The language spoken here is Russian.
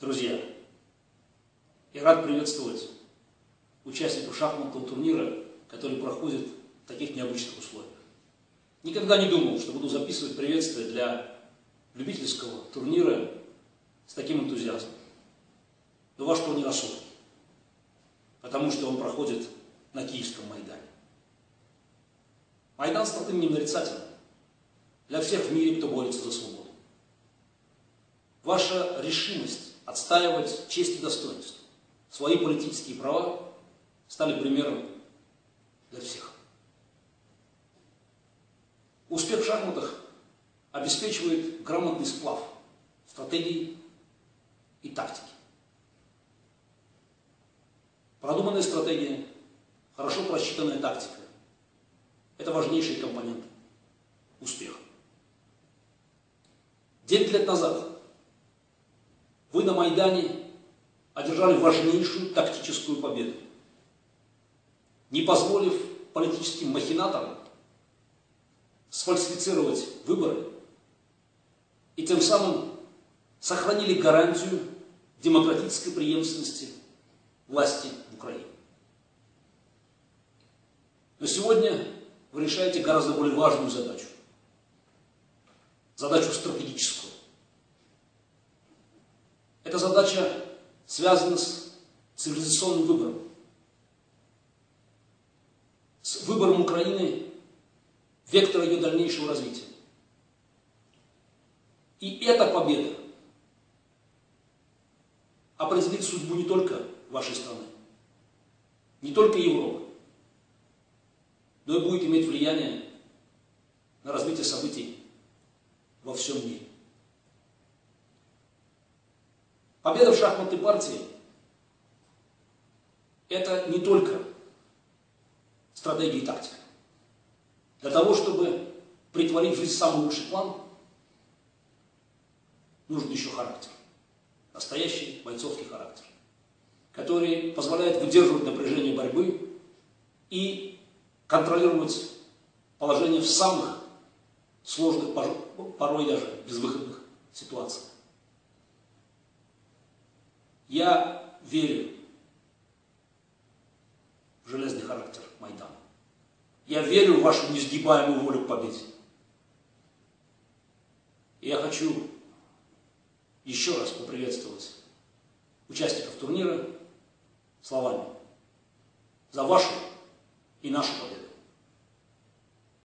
Друзья, я рад приветствовать участников шахматного турнира, который проходит в таких необычных условиях. Никогда не думал, что буду записывать приветствие для любительского турнира с таким энтузиазмом. Но ваш турнир особый, потому что он проходит на Киевском Майдане. Майдан стал именем нарицательным для всех в мире, кто борется за свободу. Ваша решимость отстаивать честь и достоинство, свои политические права стали примером для всех. Успех в шахматах обеспечивает грамотный сплав стратегии и тактики. Продуманная стратегия, хорошо просчитанная тактика – это важнейшие компоненты успеха. Девять лет назад Майдане одержали важнейшую тактическую победу, не позволив политическим махинаторам сфальсифицировать выборы и тем самым сохранили гарантию демократической преемственности власти в Украине. Но сегодня вы решаете гораздо более важную задачу. Задачу стратегическую. Задача связана с цивилизационным выбором. С выбором Украины вектора ее дальнейшего развития. И эта победа определит судьбу не только вашей страны, не только Европы, но и будет иметь влияние на развитие событий во всем мире. Победа в шахматной партии – это не только стратегия и тактика. Для того, чтобы притворить в жизнь самый лучший план, нужен еще характер. Настоящий бойцовский характер, который позволяет выдерживать напряжение борьбы и контролировать положение в самых сложных, порой даже безвыходных ситуациях. Я верю в железный характер Майдана. Я верю в вашу несгибаемую волю к победе. И я хочу еще раз поприветствовать участников турнира словами за вашу и нашу победу.